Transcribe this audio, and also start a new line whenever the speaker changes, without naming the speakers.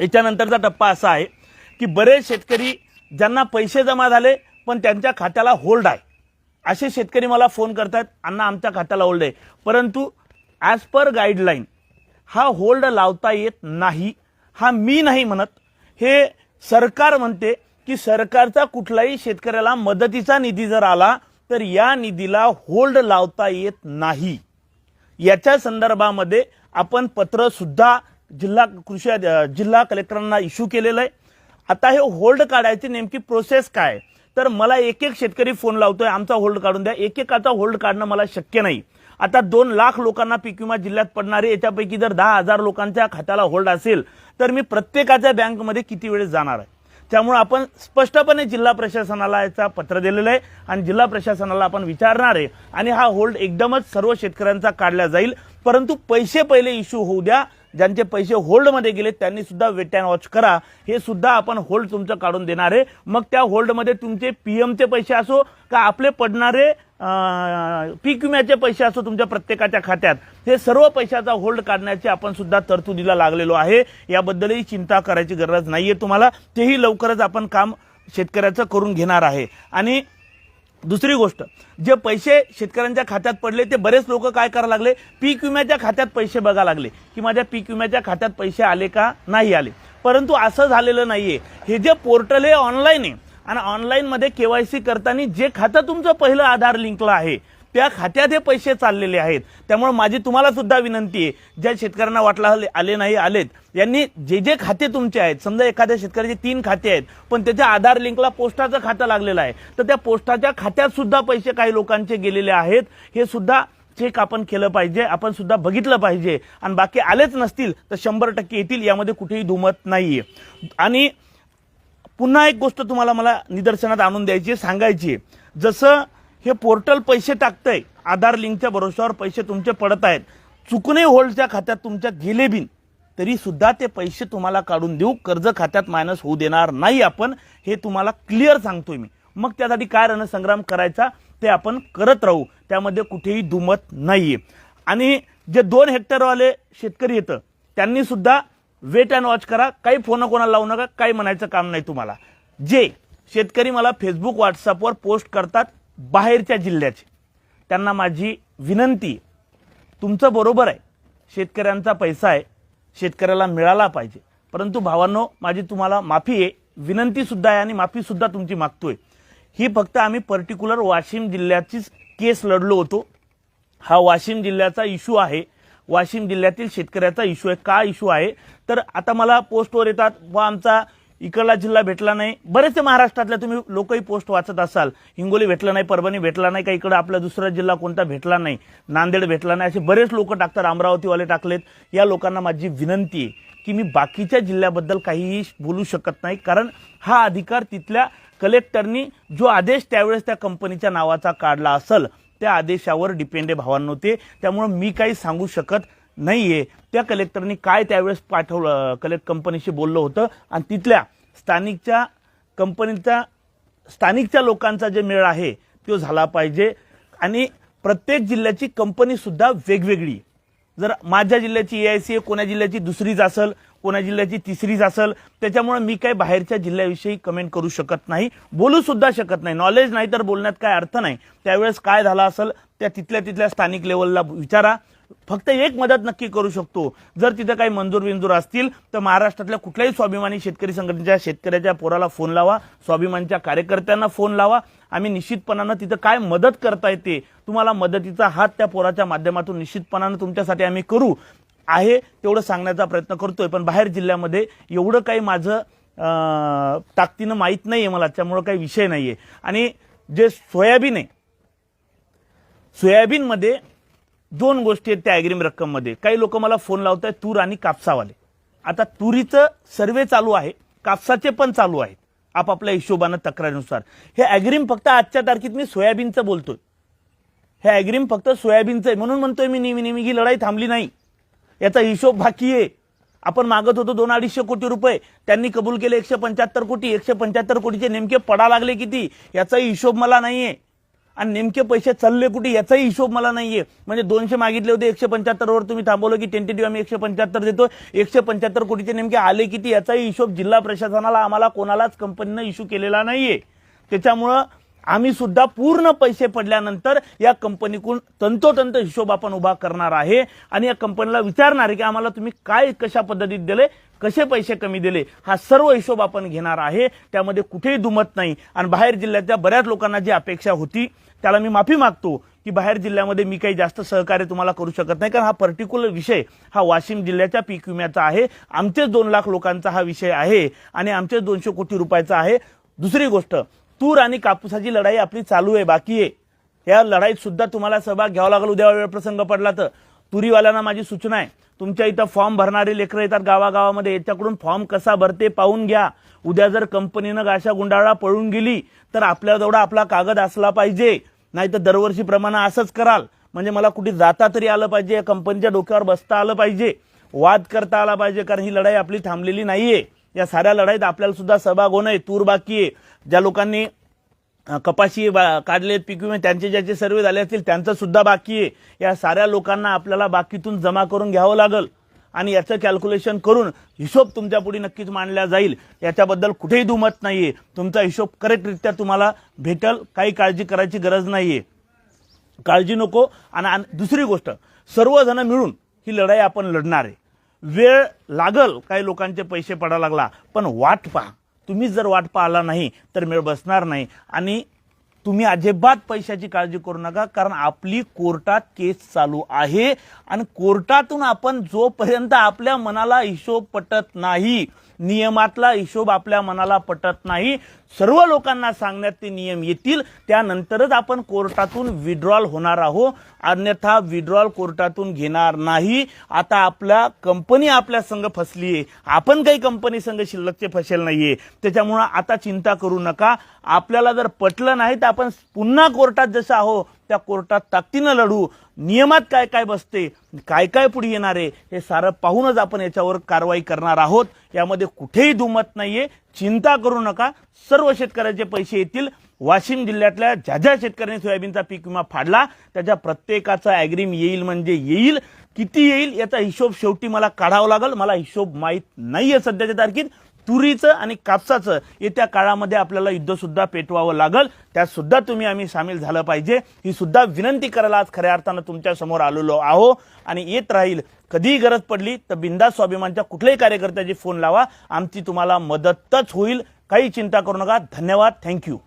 याच्यानंतरचा टप्पा असा आहे की बरेच शेतकरी ज्यांना पैसे जमा झाले पण त्यांच्या खात्याला होल्ड आहे. असे शेतकरी मला फोन करतात अण्णा आमच्या खात्याला होल्ड आहे. परंतु ॲज पर गाईडलाईन हा होल्ड लावता येत नाही हा मी नाही म्हणत. हे सरकार म्हणते की सरकारचा कुठलाही शेतकऱ्याला मदतीचा निधी जर आला तर या निधीला होल्ड लावता येत नाही. याच्या संदर्भामध्ये आपण पत्रसुद्धा जिल्हा कृषी जिल्हा कलेक्टरांना इश्यू केलेलं आहे. आता हे होल्ड काढायची नेमकी प्रोसेस काय? तर मला एक एक शेतकरी फोन लावतोय आमचा होल्ड काढून द्या. एकेकाचा होल्ड काढणं मला शक्य नाही. आता दोन लाख लोकांना पीक विमा जिल्ह्यात पडणारे याच्यापैकी जर दहा हजार लोकांच्या खात्याला होल्ड असेल तर मी प्रत्येकाच्या बँकमध्ये किती वेळेस जाणार आहे? त्यामुळे आपण स्पष्टपणे जिल्हा प्रशासनाला याचा पत्र दिलेलं आहे आणि जिल्हा प्रशासनाला आपण विचारणार आहे. आणि हा होल्ड एकदमच सर्व शेतकऱ्यांचा काढला जाईल. परंतु पैसे पहिले इश्यू होऊ द्या. ज्यांचे पैसे होल्डमध्ये गेले त्यांनी सुद्धा वेट अँड वॉच करा. हे सुद्धा आपण होल्ड तुमचं काढून देणार आहे. मग त्या होल्डमध्ये तुमचे पीएमचे पैसे असो का आपले पडणारे पीक विम्याचे पैसे असो तुमच्या प्रत्येकाच्या खात्यात हे सर्व पैशाचा होल्ड काढण्याची आपण सुद्धा तरतुदीला लागलेलो आहे. याबद्दलही चिंता करायची गरज नाहीये तुम्हाला. तेही लवकरच आपण काम शेतकऱ्याचं करून घेणार आहे. आणि दुसरी गोष्ट जे पैसे शेतकऱ्यांच्या खात्यात पडले ते बरेच लोक काय करायला लागले? पीक विम्याच्या खात्यात पैसे बघा लागले. की माझ्या पीक विम्याच्या खात्यात पैसे आले का? नाही आले. परंतु असं झालेलं नाहीये. हे जे पोर्टल आहे ऑनलाईन आहे. आणि ऑनलाईनमध्ये केवायसी करताना जे खातं तुमचं पहिलं आधार लिंकला आहे त्या खात्यात हे पैसे चाललेले आहेत. त्यामुळे माझी तुम्हाला सुद्धा विनंती आहे ज्या शेतकऱ्यांना वाटला आले- नाही आलेत यांनी जे जे खाते तुमचे आहेत समजा एखाद्या शेतकऱ्याचे तीन खाते आहेत पण त्याच्या आधार लिंकला पोस्टाचं खातं लागलेलं आहे तर त्या पोस्टाच्या खात्यात सुद्धा पैसे काही लोकांचे गेलेले आहेत. हे सुद्धा चेक आपण केलं पाहिजे आपण सुद्धा बघितलं पाहिजे. आणि बाकी आलेच नसतील तर शंभर टक्के येतील यामध्ये कुठेही दुमत नाहीये. आणि पुन्हा एक गोष्ट तुम्हाला मला निदर्शनात आणून द्यायची आहे, सांगायची जसं हे पोर्टल पैसे टाकतंय. आधार लिंकच्या भरोश्यावर पैसे तुमचे पडत आहेत. चुकूनही होल्डच्या खात्यात तुमच्या गेले बिन तरी सुद्धा ते पैसे तुम्हाला काढून देऊ. कर्ज खात्यात मायनस होऊ देणार नाही आपण. हे तुम्हाला क्लिअर सांगतोय मी. मग त्यासाठी काय रणसंग्राम करायचा? ते आपण करत राहू. त्यामध्ये कुठेही दुमत नाहीये. आणि जे दोन हेक्टरवाले शेतकरी येतं त्यांनी सुद्धा वेट अँड वॉच करा. काही फोन कोणाला लावू नका काही म्हणायचं काम नाही तुम्हाला. जे शेतकरी मला फेसबुक व्हॉट्सअपवर पोस्ट करतात बाहेरच्या जिल्ह्याचे. त्यांना माझी विनंती तुमचं बरोबर आहे. शेतकऱ्यांचा पैसा आहे. शेतकऱ्याला मिळाला पाहिजे. परंतु भावांनो माझी तुम्हाला माफी आहे. विनंतीसुद्धा आहे आणि माफीसुद्धा तुमची मागतोय. ही फक्त आम्ही पर्टिक्युलर वाशिम जिल्ह्याचीच केस लढलो होतो. हा वाशिम जिल्ह्याचा इश्यू आहे. वाशिम जिल्ह्यातील शेतकऱ्याचा इश्यू आहे. का इश्यू आहे? तर आता मला पोस्टवर येतात. व आमचा इकडला जिल्हा भेटला नाही. बरेचसे महाराष्ट्रातल्या तुम्ही लोकही पोस्ट वाचत असाल. हिंगोली भेटलं नाही परभणी भेटला नाही का इकडं आपला दुसरा जिल्हा कोणता भेटला नाही नांदेड भेटला नाही असे बरेच लोक टाकतात अमरावतीवाले टाकलेत. या लोकांना माझी विनंती आहे की मी बाकीच्या जिल्ह्याबद्दल काहीही बोलू शकत नाही कारण हा अधिकार तिथल्या कलेक्टरनी जो आदेश त्यावेळेस त्या कंपनीच्या नावाचा काढला असेल त्या आदेशावर डिपेंड आहे भावांनो ते. त्यामुळं मी काही सांगू शकत नाही आहे त्या कलेक्टरनी काय त्यावेळेस पाठवलं कलेक्ट कंपनीशी बोललं होतं? आणि तिथल्या स्थानिकच्या कंपनीचा स्थानिकच्या लोकांचा जे मेळ आहे तो झाला पाहिजे. आणि प्रत्येक जिल्ह्याची कंपनीसुद्धा वेगवेगळी. जर माझ्या जिल्ह्याची ए आय सी आहे कोण्या जिल्ह्याची दुसरीच असेल कोण्या जिल्ह्याची तिसरीच असेल त्याच्यामुळे मी काही बाहेरच्या जिल्ह्याविषयी कमेंट करू शकत नाही. बोलू सुद्धा शकत नाही. नॉलेज नाही तर बोलण्यात काय अर्थ नाही. त्यावेळेस काय झालं असेल त्या तिथल्या तिथल्या स्थानिक लेवलला विचारा. फक्त एक मदत नक्की करू शकतो. जर तिथं काही मंजूर बिंजूर असतील तर महाराष्ट्रातल्या कुठल्याही स्वाभिमानी शेतकरी संघटनेच्या शेतकऱ्याच्या पोराला फोन लावा स्वाभिमानच्या कार्यकर्त्यांना फोन लावा. आम्ही निश्चितपणानं तिथं काय मदत करता येते तुम्हाला मदतीचा हात त्या पोराच्या माध्यमातून निश्चितपणानं तुमच्यासाठी आम्ही करू आहे तेवढं सांगण्याचा प्रयत्न करतोय. पण बाहेर जिल्ह्यामध्ये एवढं काही माझं ताकदीनं माहीत नाही आहे मला त्यामुळं काही विषय नाही आहे आणि जे सोयाबीन आहे सोयाबीनमध्ये दोन गोष्टी आहेत त्या अग्रिम रक्कममध्ये. काही लोक मला फोन लावत आहेत तूर आणि कापसावाले. आता तुरीचं सर्वे चालू आहे कापसाचे पण चालू आहेत आपापल्या हिशोबानं तक्रारीनुसार. हे अग्रिम फक्त आजच्या तारखेत मी सोयाबीनचं बोलतोय. हे अग्रिम फक्त सोयाबीनचं आहे. म्हणून म्हणतोय मी नेहमी नेहमी ही लढाई थांबली नाही. याचा हिशोब बाकी आहे. आपण मागत होतो दोन अडीचशे कोटी रुपये. त्यांनी कबूल केले एकशे पंच्याहत्तर कोटी. एकशे पंच्याहत्तर कोटीचे नेमके पडा लागले किती? याचा हिशोब मला नाहीये. आणि नेमके पैसे चालले कुठे याचाही हिशोब मला नाहीये. म्हणजे दोनशे मागितले होते एकशे पंच्याहत्तरवर तुम्ही थांबवलं की टेंटेटिव्ह आम्ही एकशे पंच्याहत्तर देतो एकशे पंच्याहत्तर कोटीचे नेमके आले किती याचाही हिशोब जिल्हा प्रशासनाला आम्हाला कोणालाच कंपनीनं इश्यू केलेला नाहीये. त्याच्यामुळं आम्ही सुद्धा पूर्ण पैसे पडल्यानंतर या कंपनीकडून तंतोतंत हिशोब आपण उभा करणार आहे. आणि या कंपनीला विचारणार आहे की आम्हाला तुम्ही काय कशा पद्धतीत दिले कसे पैसे कमी दिले हा सर्व हिशोब आपण घेणार आहे. त्यामध्ये कुठेही दुमत नाही. आणि बाहेर जिल्ह्यातल्या बऱ्याच लोकांना जी अपेक्षा होती त्याला मी माफी मागतो की बाहेर जिल्ह्यामध्ये मी काही जास्त सहकार्य तुम्हाला करू शकत नाही. कारण हा पर्टिक्युलर विषय हा वाशिम जिल्ह्याच्या पीक विम्याचा आहे. आमचेच दोन लाख लोकांचा हा विषय आहे आणि आमचेच दोनशे कोटी रुपयाचा आहे. दुसरी गोष्ट तूर आणि कापूसाची लढाई आपली चालू आहे बाकी आहे. या लढाईत सुद्धा तुम्हाला सहभाग घ्यावा लागेल. उद्या वेळ प्रसंग पडला तर तुरीवाल्यांना माझी सूचना आहे. तुमच्या इथं फॉर्म भरणारे लेकरं येतात गावागावामध्ये. याच्याकडून फॉर्म कसा भरते पाहून घ्या. उद्या जर कंपनीनं गाशा गुंडाळा पळून गेली तर आपल्या तेवढा आपला कागद असला पाहिजे. नाही तर दरवर्षीप्रमाणे असंच कराल. म्हणजे मला कुठे जाता तरी आलं पाहिजे या कंपनीच्या डोक्यावर बसता आलं पाहिजे. वाद करता आला पाहिजे कारण ही लढाई आपली थांबलेली नाहीये. या साऱ्या लढाईत आपल्याला सुद्धा सहभाग होणं आहे तूर बाकी आहे. ज्या लोकांनी कपाशी बा- काढलेत पीक विमे त्यांचे ज्याचे सर्वे झाले असतील त्यांचं सुद्धा बाकी आहे. या साऱ्या लोकांना आपल्याला बाकीतून जमा करून घ्यावं लागल. आणि याचं कॅल्क्युलेशन करून हिशोब तुमच्यापुढे नक्कीच मांडला जाईल. याच्याबद्दल कुठेही दुमत नाहीये. तुमचा हिशोब करेक्टरित्या तुम्हाला भेटल काही काळजी करायची गरज नाहीये. काळजी नको. आणि दुसरी गोष्ट सर्वजण मिळून ही लढाई आपण लढणार आहे. वेळ लागल काही लोकांचे पैसे पडा लागला पण वाट पहा. तुम्ही जर वाट पाहिला नाही तर मेळ बसणार नाही. आणि तुम्ही अजिबात पैशाची काळजी करू नका कारण आपली कोर्टात केस चालू आहे. आणि कोर्टातून आपण जोपर्यंत आपल्या मनाला हिशोब पटत नाही नियमातला हिशोब आपल्या मनाला पटत नाही. सर्व लोकांना सांगण्यात ते नियम येतील. त्यानंतरच आपण कोर्टातून विड्रॉल होणार आहोत. अन्यथा विड्रॉल कोर्टातून घेणार नाही. आता आपल्या कंपनी आपल्या संघ फसली आहे आपण काही कंपनी संघ शिल्लकचे फसेल नाहीये. त्याच्यामुळं आता चिंता करू नका. आपल्याला जर पटलं नाही तर आपण पुन्हा कोर्टात जसं आहो त्या कोर्टात ताकदीनं लढू. नियमात काय काय बसते काय काय पुढे येणार आहे हे सारं पाहूनच आपण याच्यावर कारवाई करणार आहोत. यामध्ये कुठेही दुमत नाहीये. चिंता करू नका. सर्व शेतकऱ्याचे पैसे येतील. वाशिम जिल्ह्यातल्या ज्या ज्या शेतकऱ्यांनी सोयाबीनचा पीक विमा फाडला त्याच्या प्रत्येकाचा ॲग्रीम येईल म्हणजे येईल. किती येईल याचा हिशोब शेवटी मला काढावा लागेल. मला हिशोब माहीत नाही आहे सध्याच्या तारखेत. तुरीचं आणि कापसाचं येत्या काळामध्ये आपल्याला युद्धसुद्धा पेटवावं लागल. त्यातसुद्धा तुम्ही आम्ही सामील झालं पाहिजे. ही सुद्धा विनंती करायला आज खऱ्या अर्थानं तुमच्यासमोर आलेलो आहो आणि येत राहील. कधीही गरज पडली तर बिंदास स्वाभिमानच्या कुठल्याही कार्यकर्त्याची फोन लावा. आमची तुम्हाला मदतच होईल. काही चिंता करू नका. धन्यवाद. थँक्यू